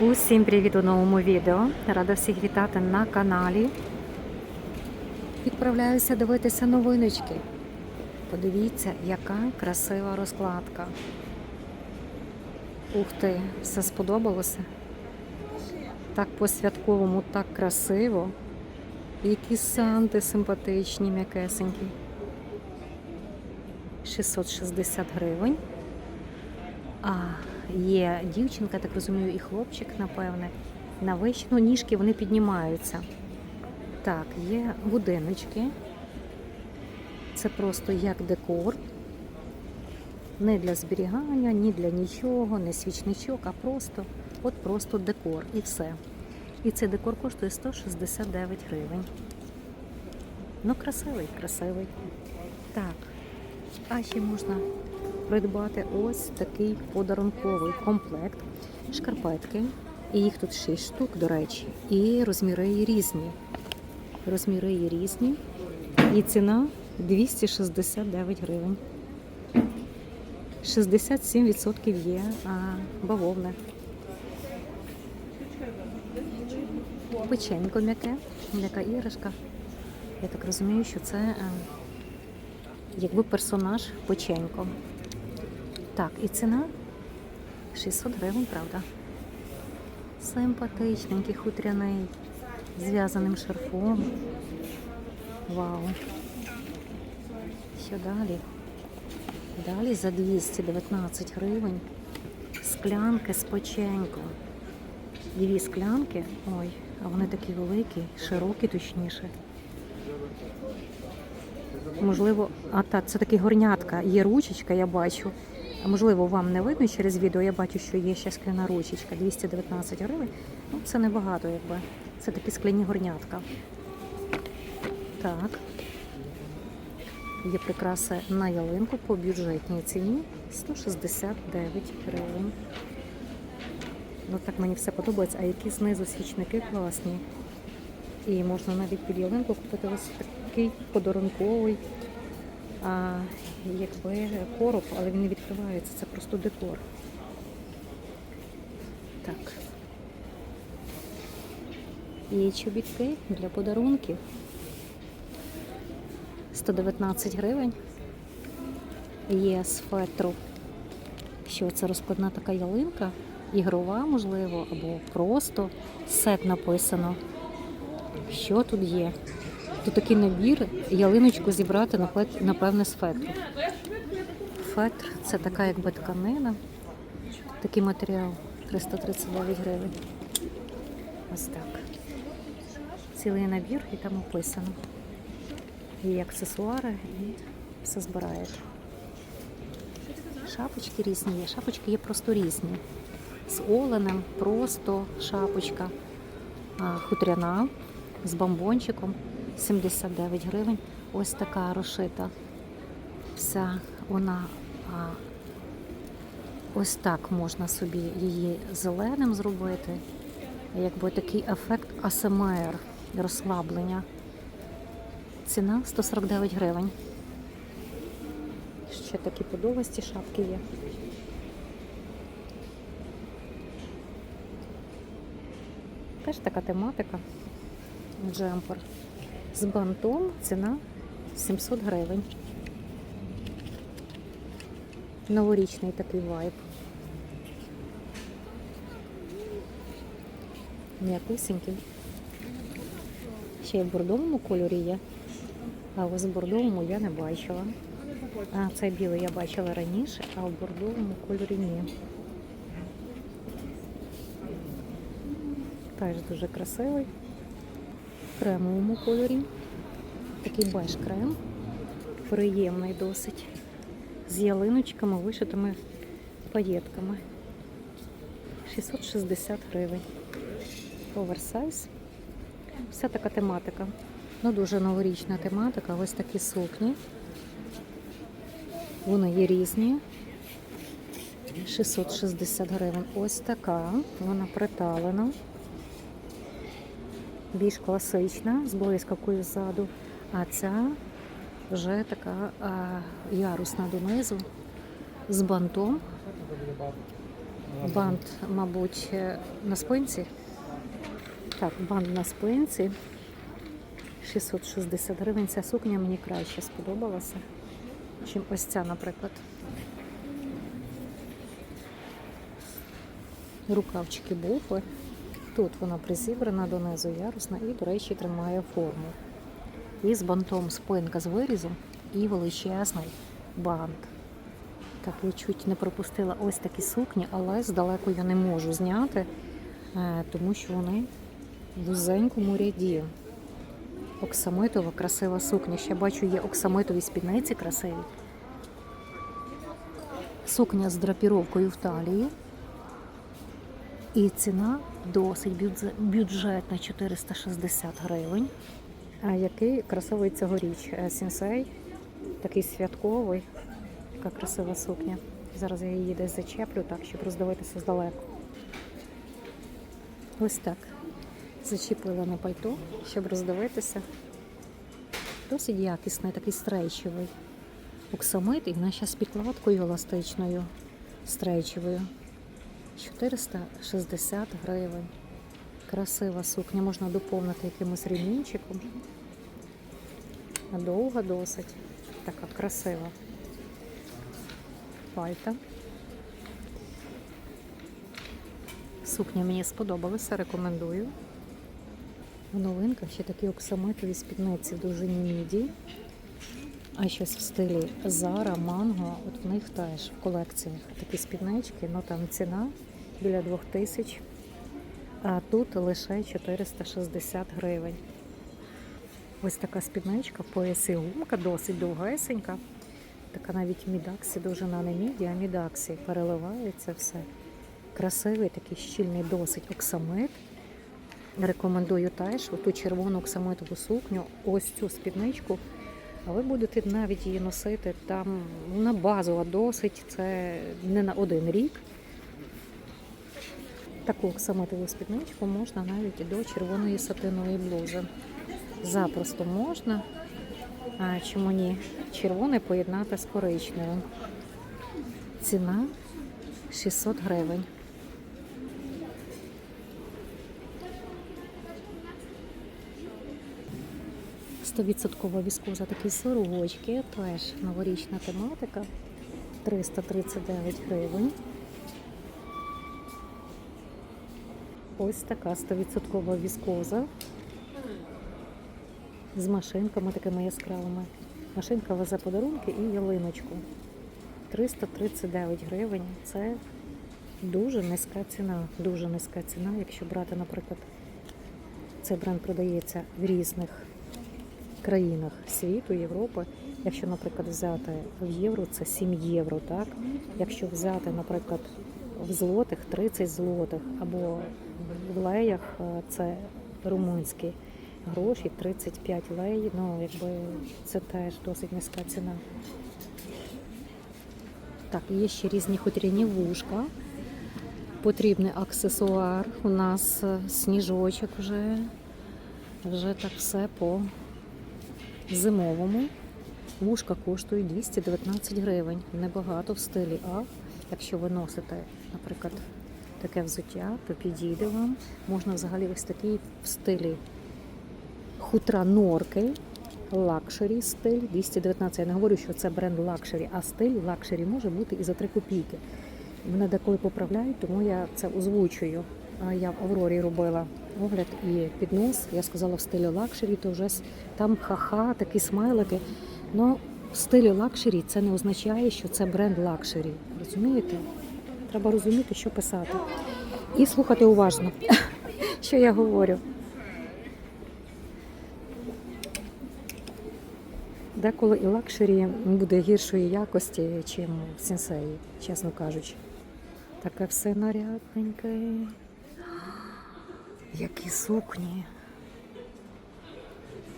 Усім привіт у новому відео. Рада всіх вітати на каналі. Відправляюся дивитися новиночки. Подивіться, яка красива розкладка. Ух ти, все сподобалося. Так по-святковому, так красиво. Які санти симпатичні, м'якесенькі. 660 гривень. А є дівчинка, так розумію, і хлопчик, напевне. На вищі, ну, ніжки вони піднімаються. Так, є будиночки. Це просто як декор. Не для зберігання, ні для нічого, не свічничок, а просто, от просто декор і все. І цей декор коштує 169 гривень. Ну, красивий, красивий. Так, а ще можна придбати ось такий подарунковий комплект. Шкарпетки. І їх тут 6 штук, до речі. І розміри її різні. Розміри її різні. І ціна 269 гривень. 67% є а, бавовне. Печенько м'яке, м'яка іграшка. Я так розумію, що це е, якби персонаж печенько. Так, і ціна 600 гривень, правда. Симпатичненький, хутряний, зв'язаним шарфом. Вау. Що далі? Далі за 219 гривень склянки з печеньком. Дві склянки, ой, а вони такі великі, широкі, точніше. Можливо, а так, це такі горнятка, є ручечка, я бачу. Можливо, вам не видно через відео, я бачу, що є ще скляна ручечка, 219 гривень. Ну, це небагато, якби. Це такі скляні горнятка. Так. Є прикраси на ялинку по бюджетній ціні 169 гривень. Ну так мені все подобається, а які знизу свічники класні. І можна навіть під ялинку купити ось такий подарунковий а, якби короб, але він не відкривається, це просто декор. Так. І чобітки для подарунків. 119 гривень. Є з фетру. Що це розкладна така ялинка, ігрова, можливо, або просто сет написано. Що тут є? Тут такий набір, ялиночку зібрати напевне з фетру. Фетр це така якби тканина. Такий матеріал 339 гривень. Ось так. Цілий набір і там описано. І аксесуари, і все збираєте. Шапочки різні є. Шапочки є просто різні. З оленем, просто шапочка. Хутряна з бомбончиком 79 гривень. Ось така розшита. Вся вона а, ось так можна собі її зеленим зробити. Якби такий ефект АСМР, розслаблення. Ціна 149 гривень. Ще такі подовасті шапки є. Теж така тематика. Джемпер. З бантом ціна 700 гривень. Новорічний такий вайб. М'якусенький. Ще й в бордовому кольорі є. А ось в бордовому я не бачила. А цей білий я бачила раніше, а в бордовому кольорі ні. Теж дуже красивий. Кремовому кольорі. Такий беж крем. Приємний досить. З ялиночками, вишитими паєтками. 660 гривень. Оверсайз. Вся така тематика. Ну, дуже новорічна тематика. Ось такі сукні. Вони є різні. 660 гривень. Ось така. Вона приталена. Більш класична, з блискавкою ззаду. А ця вже така а, ярусна донизу з бантом. Бант, мабуть, на спинці. Так, бант на спинці. 660 гривень. Ця сукня мені краще сподобалася, чим ось ця, наприклад. Рукавчики буфи. Тут вона призібрана донизу ярусна і, до речі, тримає форму. І з бантом спинка з вирізом і величезний бант. Так, я чуть не пропустила ось такі сукні, але здалеку я не можу зняти, е, тому що вони в вузенькому ряді. Оксамитова красива сукня. Ще бачу, є оксамитові спідниці красиві. Сукня з драпіровкою в талії. І ціна досить бюджетна 460 гривень. Який красивий цьогоріч Е, сінсей, такий святковий, така красива сукня. Зараз я її десь зачеплю так, щоб роздивитися здалеку. Ось так. Зачепила на пальто, щоб роздивитися. Досить якісний, такий стрейчевий. Оксамит і вона ще з підкладкою еластичною, стрейчевою. 460 гривень. Красива сукня, можна доповнити якимось ремінчиком. Довга досить. Така красива. Пальта. Сукня мені сподобалася, рекомендую. В новинках ще такі оксамитові спідниці в довжині міді. А щось в стилі Zara, Mango, от в них теж в колекціях такі спіднички, ну там ціна біля 2000, а тут лише 460 гривень. Ось така спідничка, в поясі гумка, досить довгесенька. Така навіть мідаксі, довжина не міді, а мідаксі. Переливається все. Красивий, такий щільний досить оксамит. Рекомендую теж оту червону оксамитову сукню, ось цю спідничку. А ви будете навіть її носити там на базова досить, це не на один рік. Таку оксамитову спідничку можна навіть до червоної сатинової блузи. Запросто можна. А чому ні? Червоне поєднати з коричневим. Ціна 600 гривень. Стовідсоткова віскоза такі сорочки, теж новорічна тематика. 339 гривень. Ось така 100% віскоза. З машинками такими яскравими. Машинка везе подарунки і ялиночку. 339 гривень. Це дуже низька ціна. Дуже низька ціна. Якщо брати, наприклад, цей бренд продається в різних країнах світу, Європи. Якщо, наприклад, взяти в євро, це 7 євро, так? Якщо взяти, наприклад, в злотих 30 злотих, або в леях е, це румунські гроші, 35 лей, ну якби це теж досить низька ціна. Так, є ще різні хутряні вушка. Потрібний аксесуар. У нас е, сніжочок вже, вже так все по зимовому. Вушка коштують 219 гривень. Небагато в стилі А. Якщо ви носите, наприклад, таке взуття, то підійде вам. Можна взагалі ось такий в стилі хутра норки. Лакшері стиль 219. Я не говорю, що це бренд лакшері, а стиль лакшері може бути і за 3 копійки. Мене деколи поправляють, тому я це озвучую. Я в Аврорі робила огляд і піднос. Я сказала в стилі лакшері, то вже там ха-ха, такі смайлики. Ну, в стилі лакшері це не означає, що це бренд лакшері. Розумієте? Треба розуміти, що писати. І слухати уважно, що я говорю. Деколи і лакшері буде гіршої якості, ніж в сенсеї, чесно кажучи. Таке все нарядненьке. Які сукні.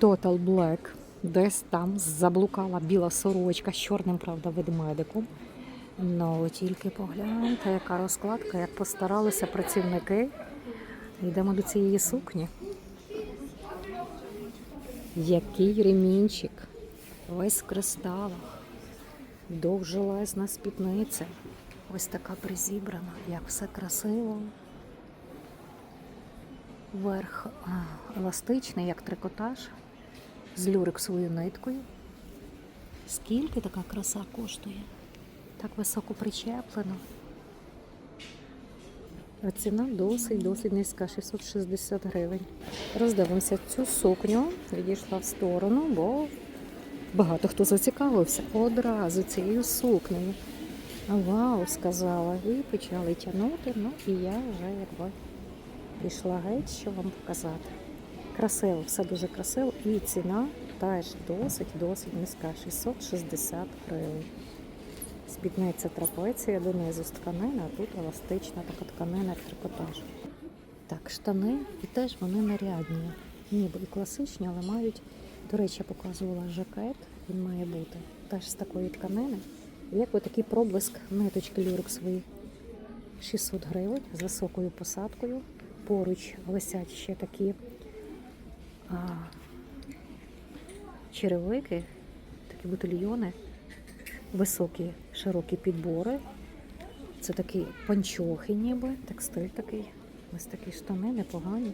Total Black. Десь там заблукала біла сорочка з чорним, правда, ведмедиком. Ну, тільки погляньте, яка розкладка, як постаралися працівники. Йдемо до цієї сукні. Який ремінчик. Весь в кристалах. Довжелезна спідниця. Ось така призібрана, як все красиво. Верх еластичний, як трикотаж, з люрексовою ниткою. Скільки така краса коштує? Так високо причеплено. А ціна досить, досить низька, 660 гривень. Роздивимося цю сукню, відійшла в сторону, бо багато хто зацікавився одразу цією сукнею. Вау, сказала, і почали тягнути, ну і я вже якби пішла геть, що вам показати. Красиво, все дуже красиво, і ціна теж досить-досить низька, 660 гривень. Спідниця трапеція донизу з тканини, а тут еластична така тканина трикотаж. Так, штани і теж вони нарядні, ніби і класичні, але мають, до речі, я показувала жакет, він має бути теж з такої тканини. Як такий проблиск ниточки люрексової 600 гривень з високою посадкою. Поруч висять ще такі а, черевики, такі бутильйони, високі широкі підбори. Це такі панчохи, ніби, текстиль такий. Ось такі штани непогані.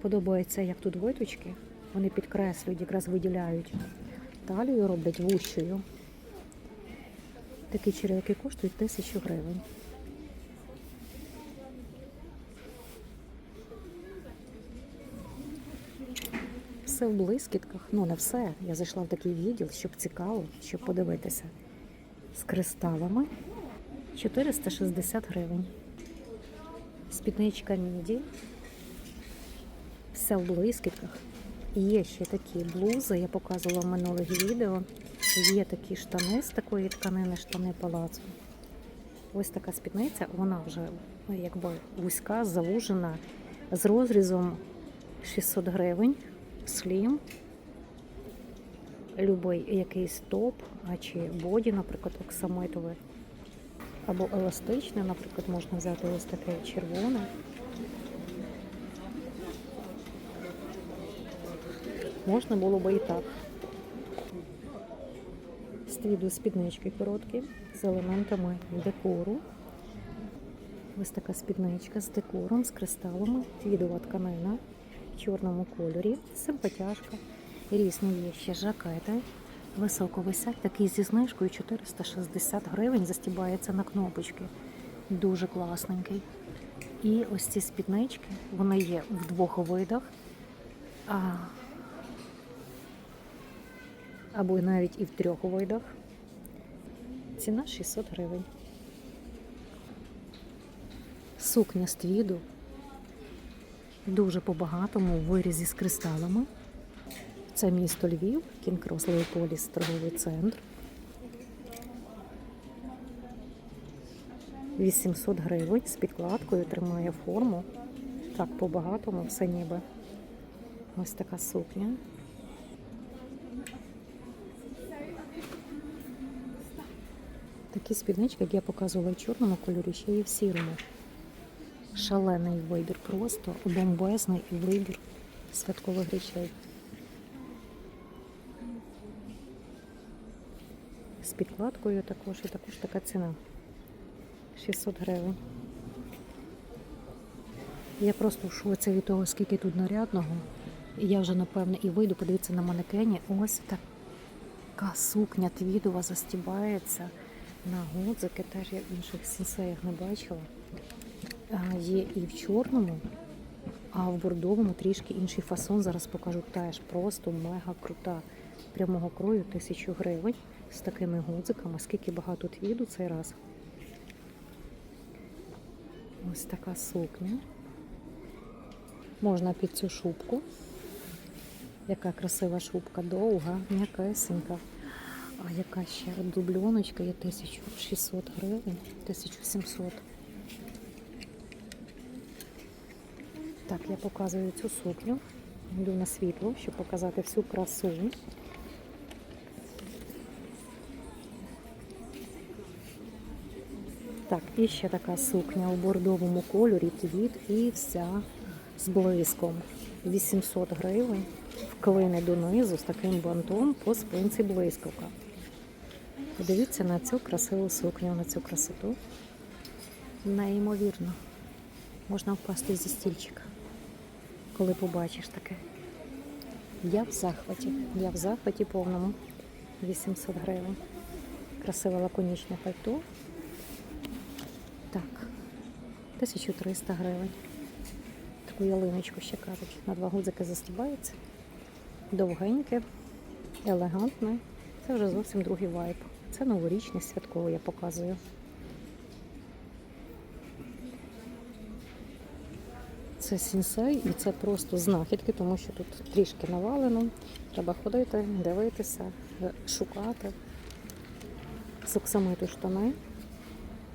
Подобається, як тут виточки. Вони підкреслюють, якраз виділяють талію, роблять вущою. Такі черевики коштують тисячу гривень. Все в блискітках. Ну, не все. Я зайшла в такий відділ, щоб цікаво, щоб подивитися. З кристалами 460 гривень. Спідничка міді. Все в блискітках. Є ще такі блузи, я показувала в минулих відео. Є такі штани з такої тканини, штани палацу. Ось така спідниця, вона вже ну, якби вузька, завужена, з розрізом 600 гривень, слім. Любий якийсь топ, а чи боді, наприклад, оксамитове. Або еластичне, наприклад, можна взяти ось таке червоне. Можна було би і так. Стріду спіднички короткі з елементами декору. Ось така спідничка з декором, з кристалами, твідова тканина в чорному кольорі, симпатяшка. Різні є ще жакети. Високо висять, такий зі знижкою 460 гривень, застібається на кнопочки. Дуже класненький. І ось ці спіднички, вони є в двох видах. А, або навіть і в трьох видах. Ціна 600 гривень. Сукня з твіду. Дуже по-багатому в вирізі з кристалами. Це місто Львів, Кінкрос Леополіс, торговий центр. 800 гривень з підкладкою тримає форму. Так, по-багатому все ніби. Ось така сукня. Такі спіднички, як я показувала в чорному кольорі, ще є в сірому. Шалений вибір, просто бомбезний вибір святкових речей. З підкладкою також і також така ціна. 600 гривень. Я просто в шоці від того, скільки тут нарядного. І я вже, напевне, і вийду, подивитися на манекені. Ось така сукня твідова застібається на гудзики, теж я в інших сенсеях не бачила. Є і в чорному, а в бордовому трішки інший фасон. Зараз покажу теж просто мега крута. Прямого крою тисячу гривень з такими гудзиками. Скільки багато твіду цей раз. Ось така сукня. Можна під цю шубку. Яка красива шубка, довга, м'якесенька. А яка ще дубльоночка є 1600 гривень, 1700. Так, я показую цю сукню. Йду на світло, щоб показати всю красу. Так, і ще така сукня у бордовому кольорі, твіт і вся з блиском. 800 гривень. Вклини донизу з таким бантом по спинці блискавка. Подивіться на цю красиву сукню, на цю красоту. Неймовірно. Можна впасти зі стільчика, коли побачиш таке. Я в захваті. Я в захваті повному. 800 гривень. Красиве лаконічне пальто. Так. 1300 гривень. Таку ялиночку ще кажуть. На два гудзики застібається. Довгеньке, елегантне. Це вже зовсім другий вайб. Це новорічний святковий, я показую. Це сінсей і це просто знахідки, тому що тут трішки навалено. Треба ходити, дивитися, шукати. З штани.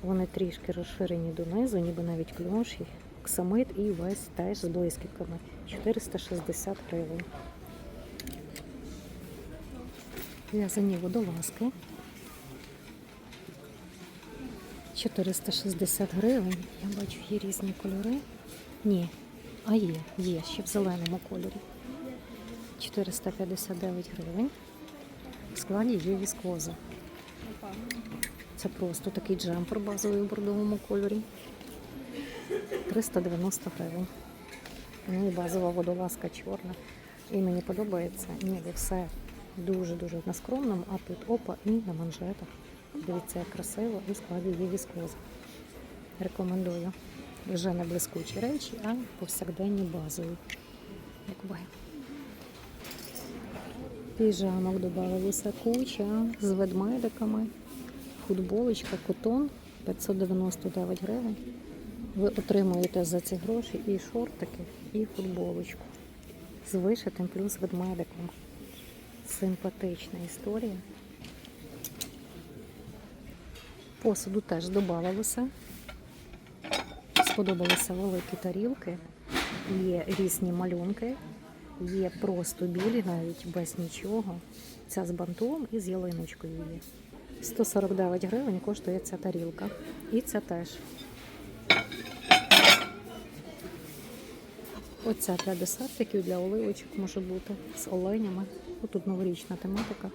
Вони трішки розширені донизу, ніби навіть кльоші. Оксамит і весь теж з блискітками. 460 гривень. В'язані водолазки. 460 гривень. Я бачу, є різні кольори. Ні, а є, є, ще в зеленому кольорі. 459 гривень. В складі є віскоза. Це просто такий джемпер базовий у бордовому кольорі. 390 гривень. Ну і базова водолазка чорна. І мені подобається, ніби все дуже-дуже на скромному, а тут опа і на манжетах. Дивіться, як красиво, в складі є віскоза. Рекомендую. Вже не блискучі речі, а повсякденні базові. Якби. Піжамок додавалися куча з ведмедиками, футболочка, котон 599 гривень. Ви отримуєте за ці гроші і шортики, і футболочку з вишитим плюс ведмедиком. Симпатична історія. Посуду теж додавалося. Сподобалися великі тарілки, є різні малюнки, є просто білі, навіть без нічого. Ця з бантом і з ялиночкою є. 149 гривень коштує ця тарілка. І це теж. Оця для десертиків, для оливочок може бути з оленями. Тут новорічна тематика.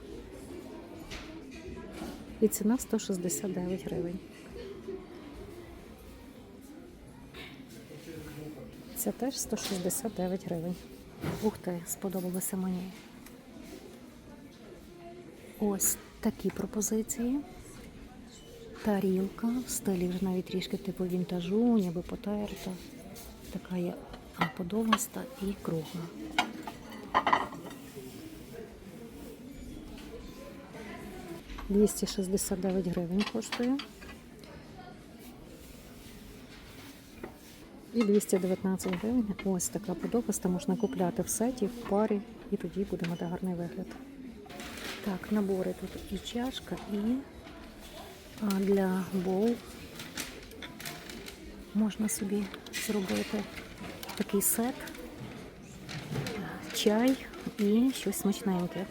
І ціна 169 гривень. Це теж 169 гривень. Ух ти, сподобалося мені. Ось такі пропозиції. Тарілка в стилі вже навіть трішки типу вінтажу, ніби потерта. Така є подовгаста і кругла. Двісті шістдесят дев'ять гривень коштує. І 219 гривень. Ось така подовгаста можна купляти в сеті, в парі, і тоді буде мати гарний вигляд. Так, набори тут і чашка, і для боул можна собі зробити такий сет, чай і щось смачненьке.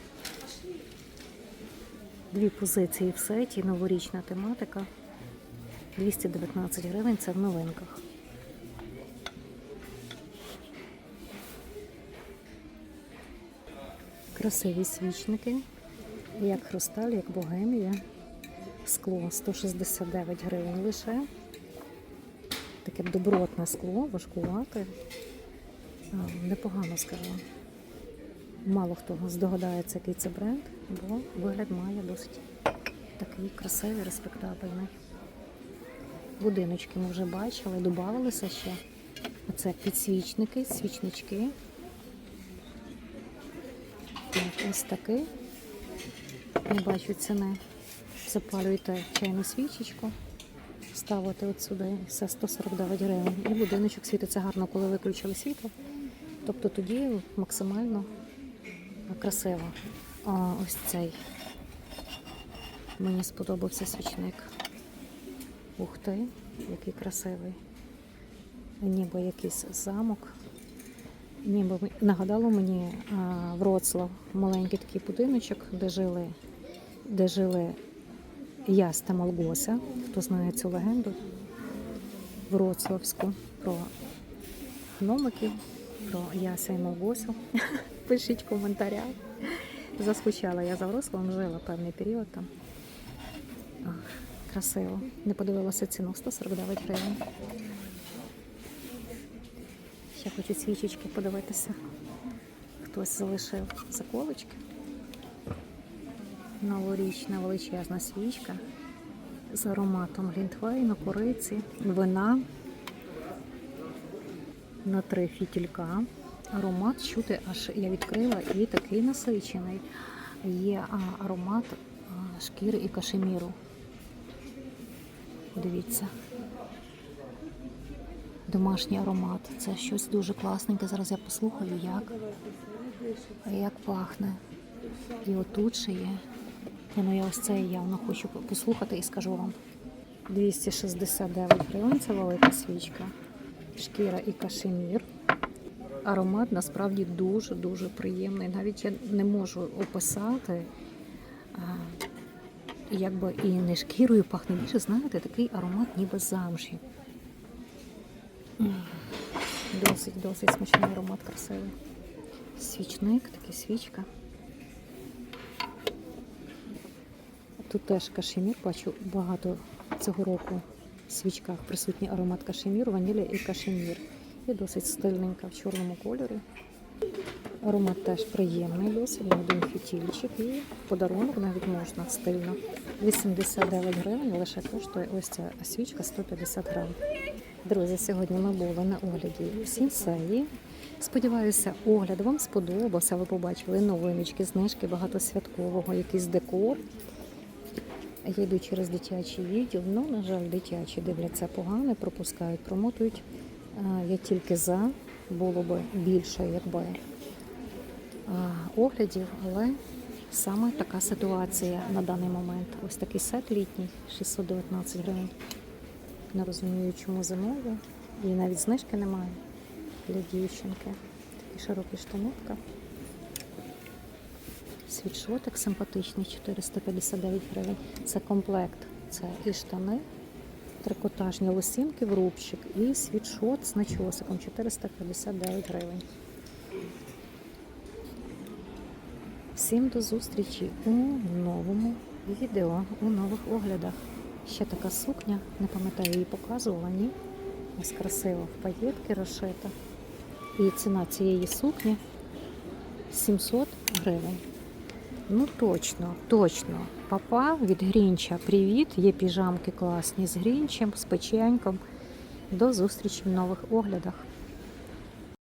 Дві позиції в сеті, новорічна тематика. 219 гривень це в новинках. Красиві свічники, як хрусталь, як богемія. Скло 169 гривень лише. Таке добротне скло, важкувате. Непогано скажу. Мало хто здогадається, який це бренд, бо вигляд має досить такий красивий, респектабельний. Будиночки ми вже бачили, додавалися ще. Оце підсвічники, свічнички. Так, ось такий. Не бачу ціни. Запалюєте чайну свічечку, ставите от сюди, все 149 гривень. І будиночок світиться гарно, коли виключили світло. Тобто тоді максимально красиво. А ось цей мені сподобався свічник. Ух ти, який красивий. Ніби якийсь замок. Ніби нагадало мені Вроцлав, маленький такий будиночок, де жили, де жили Яс та Малгоса. Хто знає цю легенду Вроцлавську про гномиків, про Яса і Малгосу. Пишіть в коментарях. Заскучала я за Вроцлавом, жила певний період там. Красиво. Не подивилася ціну 149 гривень. Ще хочу свічечки подивитися. Хтось залишив заколочки. Новорічна величезна свічка з ароматом глінтвейну, кориці, вина на три фітілька. Аромат чути, аж я відкрила і такий насичений. Є аромат шкіри і кашеміру. Дивіться. Домашній аромат. Це щось дуже класненьке. Зараз я послухаю, як, як пахне. І отут ще є. Ну, я ось це явно хочу послухати і скажу вам. 269 гривень це велика свічка. Шкіра і кашемір. Аромат насправді дуже-дуже приємний. Навіть я не можу описати, якби і не шкірою пахне більше, знаєте, такий аромат ніби замші. М, Досить, досить смачний аромат красивий. Свічник, така свічка. Тут теж кашемір, бачу багато цього року в свічках присутній аромат кашеміру, ванілі і кашемір. І досить стильненька в чорному кольорі. Аромат теж приємний, досить один фітільчик і подарунок навіть можна стильно. 89 гривень лише коштує ось ця свічка 150 грам. Друзі, сьогодні ми були на огляді Сінсеї. Сподіваюся, огляд вам сподобався. Ви побачили новиночки, знижки, багато святкового, якийсь декор. Я йду через дитячий відділ. Ну, на жаль, дитячі дивляться погано, пропускають, промотують. Я тільки за, було би більше, якби оглядів, але саме така ситуація на даний момент. Ось такий сет літній, 619 гривень. Не розумію, чому зимовий. І навіть знижки немає для дівчинки. Такий широкий штанівка. Світшотик симпатичний, 459 гривень. Це комплект. Це і штани, трикотажні лосінки в рубчик і світшот з начосиком 459 гривень. Всім до зустрічі у новому відео, у нових оглядах. Ще така сукня, не пам'ятаю, її показувала, ні. Ось красиво в паєтки розшита. І ціна цієї сукні 700 гривень. Ну точно, точно. Папа від Грінча. Привіт! Є піжамки класні з Грінчем, з печеньком. До зустрічі в нових оглядах.